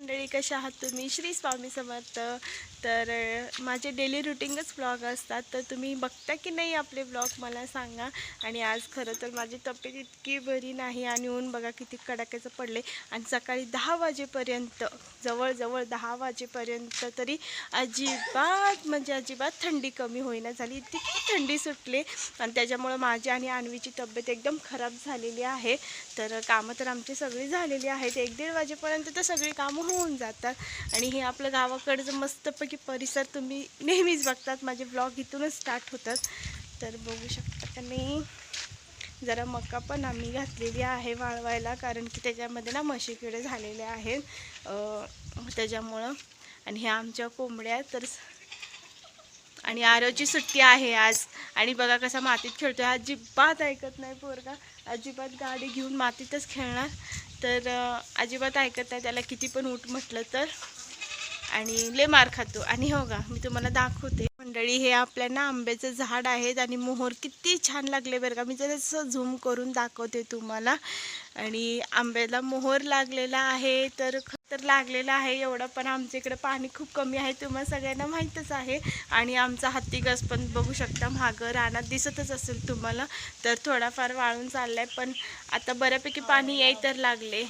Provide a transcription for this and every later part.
मंडळी कशा आहात तुम्ही? श्री स्वामी समर्थ. तर माझे डेली रुटीनच ब्लॉग असतात. तर तुम्ही बघता की नाही आपले ब्लॉग मला सांगा. आणि आज खरं तर माझी तब्येत इतकी बरी नाही आणि ऊन बघा किती कडाक्याचं पडले आणि सकाळी दहा वाजेपर्यंत जवळजवळ दहा वाजेपर्यंत तरी अजिबात म्हणजे अजिबात थंडी कमी होईना झाली. इतकी थंडी सुटली. आणि त्याच्यामुळं माझी आणि अन्वीची तब्येत एकदम खराब झालेली आहे. तर कामं तर आमची सगळी झालेली आहेत. एक दीड वाजेपर्यंत तर सगळी कामं होऊन जातात. आणि हे आपलं गावाकडचं मस्तपैकी परिसर तुम्ही नेहमीच बघतात. माझे ब्लॉग इथूनच स्टार्ट होतात. तर बघू शकता का नाही? जरा मका पण आम्ही घातलेली आहे वाळवायला कारण की त्याच्यामध्ये ना म्हशी किडे झालेले आहेत. त्याच्यामुळं. आणि ह्या आमच्या कोंबड्या तर आणि आरोची सुट्टी आहे आज. आणि बघा कसा मातीत खेळतोय. अजिबात ऐकत नाही पोरगा. अजिबात गाडी घेऊन मातीतच खेळणार. तर अजिबात ऐकत नाही त्याला किती पण उठ म्हटलं तर. आणि ले मार खातो. आणि हो का मी तुम्हाला दाखवते. मंडळी हे आपल्या ना आंब्याचं झाड आहेत आणि मोहर किती छान लागले बरं का. मी जरा असं झूम करून दाखवते तुम्हाला. आणि आंब्याला मोहर लागलेला आहे तर ख- तर लागलेला आहे एवढं पण आमच्या इकडं पाणी खूप कमी आहे तुम्हाला सगळ्यांना माहीतच आहे. आणि आमचा हत्ती गस पण बघू शकता मागं रानात दिसतच असेल तुम्हाला. तर थोडाफार वाळून चाललाय पण आता बऱ्यापैकी पाणी येई तर लागले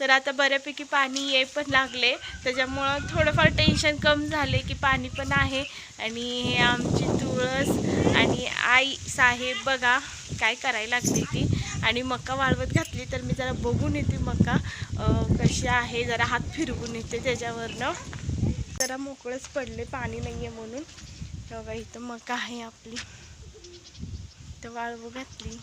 तर आता बऱ्यापैकी पाणी ये पण लागले. त्याच्यामुळं थोडंफार टेन्शन कम झाले की पाणी पण आहे. आणि हे आमची तुळस आणि आई साहेब बघा काय करायला लागली ती. आणि मका वाळवत घातली. तर मी जरा बघून येते मका कशी आहे. जरा हात फिरवून येते त्याच्यावरनं. जरा मोकळंच पडले. पाणी नाही आहे म्हणून. बघा इथं मका आहे आपली. तर वाळवू घातली.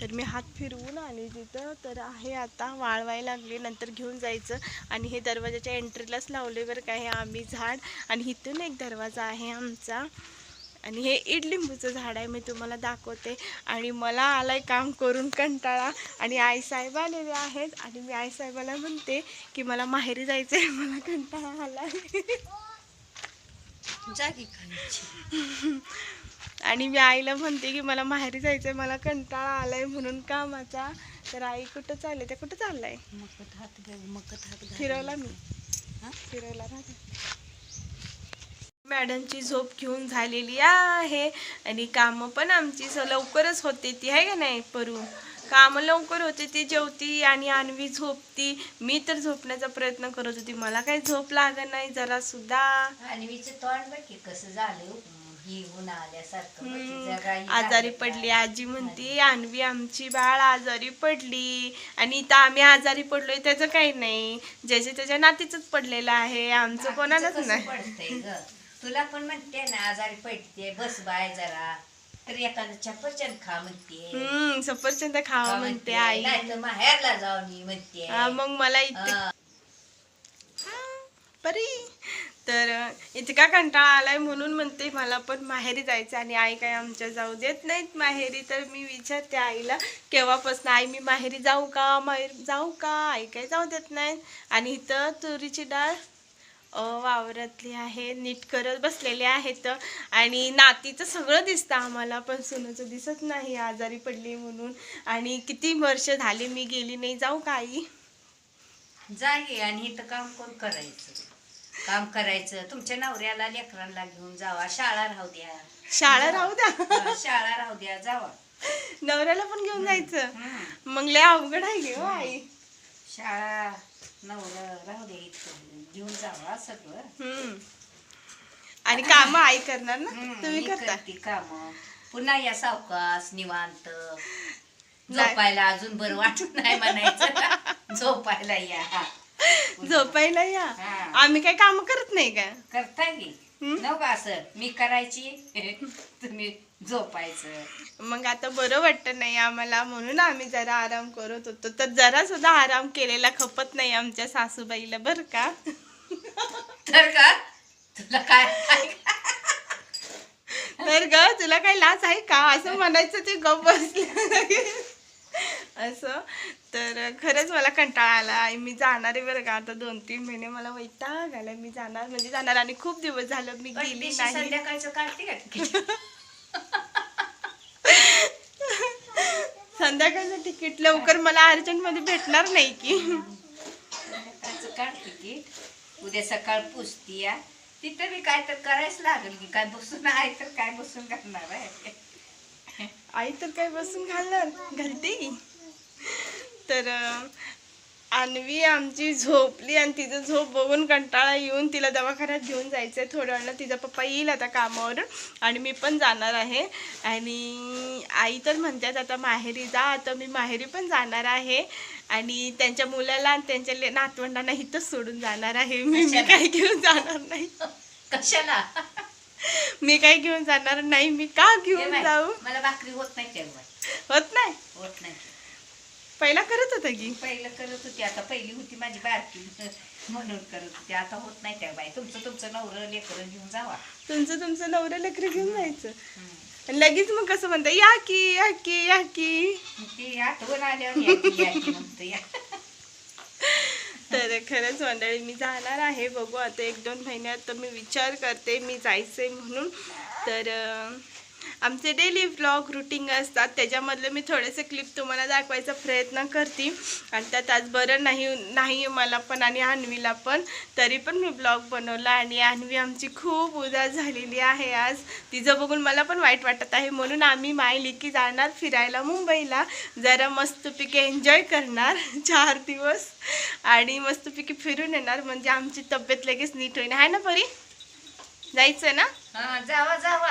तर मी हात फिरवून आले तिथं तर आहे आता वाळवायला लागले. नंतर घेऊन जायचं. आणि हे दरवाजाच्या एंट्रीलाच लावले बरं काय हे आम्ही झाड. आणि इथून एक दरवाजा आहे आमचा. आणि हे इडलिंबूचं झाड आहे मी तुम्हाला दाखवते. आणि मला आलाय काम करून कंटाळा. आणि आईसाहेब आलेले आहेत. आणि मी आईसाहेबाला म्हणते की मला माहेरी जायचं आहे मला कंटाळा आलाय. जागी आणि मी आईला म्हणते की मला माहेरी जायचंय मला कंटाळा आलाय म्हणून कामाचा. तर आई कुठं चालले ते कुठं चाललाय? मकत हात मकत हात फिरवला मी. हा? फिरवला राहते मॅडमची झोप घेऊन झालेली आहे. आणि कामं पण आमची स लवकरच होते ती आहे का नाही परू? कामं लवकर होते ती जेवती आणि अन्वी झोपती. मी तर झोपण्याचा प्रयत्न करत होती. मला काही झोप लागत नाही जरा सुद्धा आणि विच तोंड बघ की कसं झालं आल्यासारखं आजारी पडली? आजी म्हणती अन्वी आमची बाळ आजारी पडली. आणि इथं आम्ही आजारी पडलोय त्याचं काही नाही. ज्याच्या त्याच्या नातीच पडलेलं आहे. आमचं कोणालाच नाही. पडतंय ग? तुला पण म्हणते ना आजारी पडते बस बाय जरा. तर एखादं चपचन खा म्हणते हम्म सफरचंद खावा म्हणते आई. माहेरला जाऊन म्हणते मग मला इथे. परी. तर इतका कंटाळा आलाय म्हणून म्हणते मला पण माहेरी जायचं आणि आई काय आमच्या जाऊ देत नाहीत माहेरी. तर मी विचारते आईला केव्हापासून आई मी माहेरी जाऊ का? माहेर जाऊ का? आई काय जाऊ देत नाहीत. आणि इथं तुरीची डाळ वावरातली आहे नीट करत बसलेले आहेत आणि नातीचं सगळं दिसतं आम्हाला पण सुनचं दिसत नाही आजारी पडली म्हणून. आणि किती वर्ष झाले मी गेली नाही. जाऊ का आई? जागे आणि इथं काम कोण करायचं? काम करायचं. तुमच्या नवऱ्याला लेकरांना घेऊन जावा. शाळा राहू द्या. शाळा राहू द्या. हा, शाळा राहू द्या. जावा. नवऱ्याला पण घेऊन जायचं. हम्म. मग लय अवघड आहे की हो आई. शाळा नवरं राहू द्या इथं. घेऊन जावा सगळं. हम्म. आणि काम आई करणार ना? हम्म, तुम्ही मी करता? करते काम. पुन्हा या सावकाश निवांत. झोपायला अजून बरं वाटत नाही म्हणायचं. झोपायला या. झोपायला या. हा. आम्ही काही काम करत नाही का? करता की? असं. मी करायची. तुम्ही झोपायचं. मग आता बरं वाटतं नाही आम्हाला. म्हणून आम्ही जरा आराम करत होतो. तर जरा सुद्धा आराम केलेला खपत नाही आमच्या सासूबाईला बरं का? तर का? तुला काय तर ग तुला काही लाच आहे का? असं म्हणायचं ते गप बसले. असं. तर खरंच मला कंटाळा आला. आणि मी जाणार आहे बरं का? आता दोन तीन महिने मला वैताग आला मी जाणार म्हणजे जाणार आणि खूप दिवस झालं मी गेली नाही. संध्याकाळचं तिकीट? संध्याकाळचं तिकीट लवकर मला अर्जंटमध्ये भेटणार नाही की. काढ तिकीट. उद्या सकाळ पुसती या. तिथं मी काय तर करायच लागेल की काय बसून आहे तर काय बसून करणार आहे? आई तर काय बसून घालणार? घालते. तर अन्वी आमची झोपली आणि तिचं झोप बघून कंटाळा येऊन तिला दवाखान्यात घेऊन जायचं आहे थोड्या वेळानं. तिचा पप्पा येईल आता कामावरून आणि मी पण जाणार आहे. आणि आई तर म्हणतात आता माहेरी जा आता मी माहेरी पण जाणार आहे. आणि त्यांच्या मुलाला आणि त्यांच्या नातवंडांना इथंच सोडून जाणार आहे. मी मी? काही घेऊन जाणार नाही. कशाला? मी काही घेऊन जाणार नाही. मी का घेऊन जाऊ? मला भाकरी होत नाही होत नाही? होत नाही. पहिला करत होता की? पहिलं करत होती आता पहिली होती माझी बारकी म्हणून करत होती. आता होत नाही त्या बाई. तुमचं तुमचं नवरं लेकरं घेऊन जावा. तुमचं तुमचं नवरा लेकरं घेऊन जायचं. आणि लगेच मग कसं म्हणता या की या की या की. ती आठवण आल्यावर या की, या की म्हणतो या. तर खरंच मंडळी मी जाणार आहे. बघू आता एक दोन महिन्यात तर मी विचार करते मी जायचंय म्हणून. तर अं, आमचे डेली व्लॉग रुटीन असतात. त्याच्यामधले मी थोडेसे क्लिप तुम्हाला दाखवायचा प्रयत्न करते. आणि त्यात आज बरं नाही नाही मला पण आणि अन्वीला पण. तरी पण मी ब्लॉग बनवला आणि अन्वी आमची खूप उदास झालेली आहे आज. तिचं बघून मला पण वाईट वाटत आहे. म्हणून आम्ही मायलिकी जाणार फिरायला मुंबईला. जरा मस्तपैकी एन्जॉय करणार. चार दिवस. आणि मस्तपैकी फिरून येणार. म्हणजे आमची तब्येत लगेच नीट होईल आहे ना परी? जायचं ना? जावा जावा.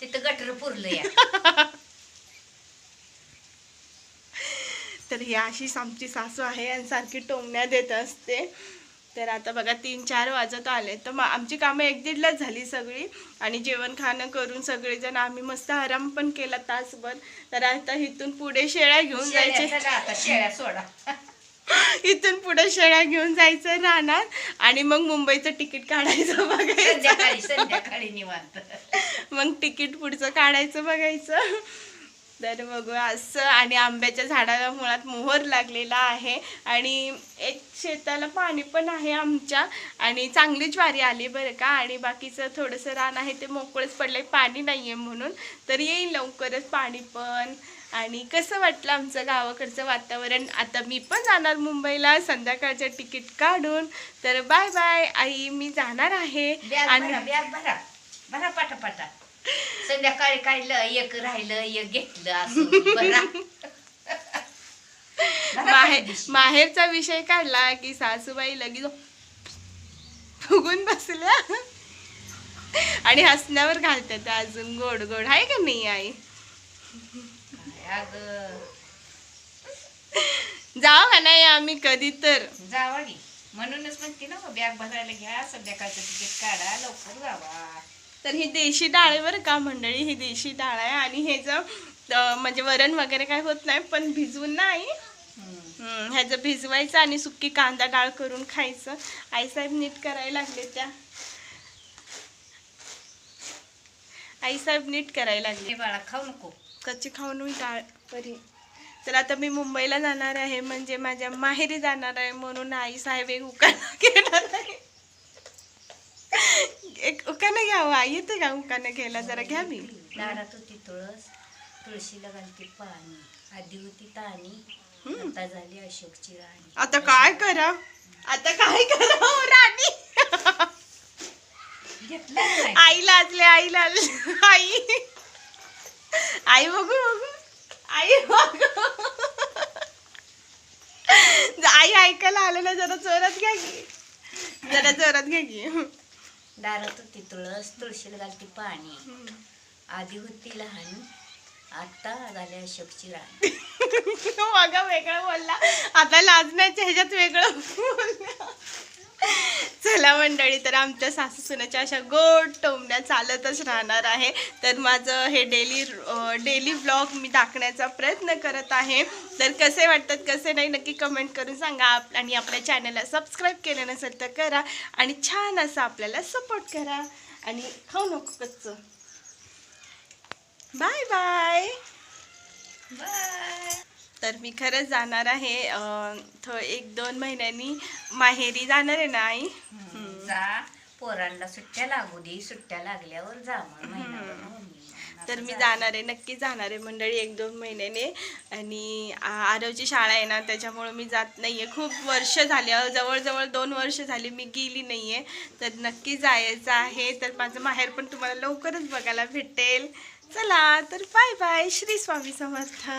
तिथं गटर पुरलं या. तर ही अशीच आमची सासू आहे आणि सारखी टोमण्या देत असते. तर आता बघा तीन चार वाजत आले. तर मग आमची कामं एक दीडलाच झाली सगळी. आणि जेवण खाणं करून सगळेजण आम्ही मस्त आराम पण केला तासभर. तर आता इथून पुढे शेळ्या घेऊन जायचे. शेळ्या सोडा. इथून पुढे शेळ्या घेऊन जायचं राहणार आणि मग मुंबईचं तिकीट काढायचं बघायचं. संध्याकाळी संध्याकाळी निवांत. मग तिकीट पुढचं काढायचं बघायचं. तर बघू असं आणि आंब्याच्या झाडाला मुळात मोहर लागलेला आहे आणि एक शेताला पाणी पण आहे आमच्या आणि चांगली ज्वारी आली बरं का आणि बाकीचं थोडंसं रान आहे ते मोकळंच पडलंय पाणी नाही आहे म्हणून. तर येईल लवकरच पाणी पण. आणि कसं वाटलं आमचं गावाकडचं वातावरण? आता मी पण जाणार मुंबईला संध्याकाळचं तिकीट काढून. तर बाय बाय आई मी जाणार आहे. आणि भरा बॅग भरा. भरा पाटा पाटा संध्याकाळी काय ल- एक राहिलं एक घेतलं असं माहेर. माहेरचा विषय काढला की सासूबाई लगेच फुगून बसल्या. आणि हसण्यावर घालतात अजून गोड गोड. आहे का नाही आई? जाऊ का नाही आम्ही कधी तर. जावा की म्हणूनच म्हणते ना बॅग भरायला घ्या संध्याकाळचं तिकीट काढा लवकर जावा. तर ही देशी डाळ आहे बरं का मंडळी ही देशी डाळ आहे आणि हे जर म्हणजे वरण वगैरे काय होत नाही पण भिजवून नाही. ह्याचं भिजवायचं आणि सुकी कांदा डाळ करून खायचं. आईसाहेब नीट करायला लागले त्या. आईसाहेब नीट करायला लागले. बाळा खाऊ नको. कच्ची खाऊन मी डाळ परी तर आता मी मुंबईला जाणार आहे म्हणजे माझ्या माहेरी जाणार आहे म्हणून आई साहेब एक उकाना घेणार आहे. एक उकाना घ्यावं. आई येते का उकाना घ्यायला? जरा घ्या मी. दारात होती तुळस. तुळशीला घालते पाणी. आधी होती ताणी. आता झाली अशोकची राणी. आता काय करा? आता काय करा हो राणी? आई लाजले आई लाजले. आई. आई बघू बघू. आई बघू. आई ऐकायला आलं ना जरा जोरात घ्या की. जरा जोरात घ्या की. दारात होती तुळस तुळशीला घालते पाणी. आधी होती लहान आता झाली अशोकची राणी. मगा वेगळं बोलला. आता लाजण्याच्या ह्याच्यात वेगळं बोलला. चला मंडळी तर आमच्या सासू सुनाच्या अशा गोड टोमण्या चालतच राहणार आहे. तर माझं हे डेली डेली ब्लॉग मी दाखण्याचा प्रयत्न करत आहे. तर कसे वाटतात कसे नाही नक्की कमेंट करून सांगा. आप- आणि आपल्या चॅनलला सबस्क्राईब केलं नसेल तर करा. आणि छान असं आपल्याला सपोर्ट करा. आणि खाऊ नको कच्चं. बाय बाय बाय तर मी खरंच जाणार आहे. थो एक दोन महिन्यांनी माहेरी जाणार आहे ना आई? जा. पोरांना सुट्ट्या लागू दे. सुट्ट्या लागल्यावर जा मग. तर मी जाणार आहे. नक्की जाणार आहे मंडळी एक दोन महिन्याने. आणि आरवची शाळा आहे ना त्याच्यामुळं मी जात नाही आहे खूप वर्ष झाली. जवळजवळ दोन वर्ष झाली मी गेली नाही आहे तर नक्की जायचं आहे. तर माझं माहेर पण तुम्हाला लवकरच बघायला भेटेल. चला तर बाय बाय श्री स्वामी समर्थ.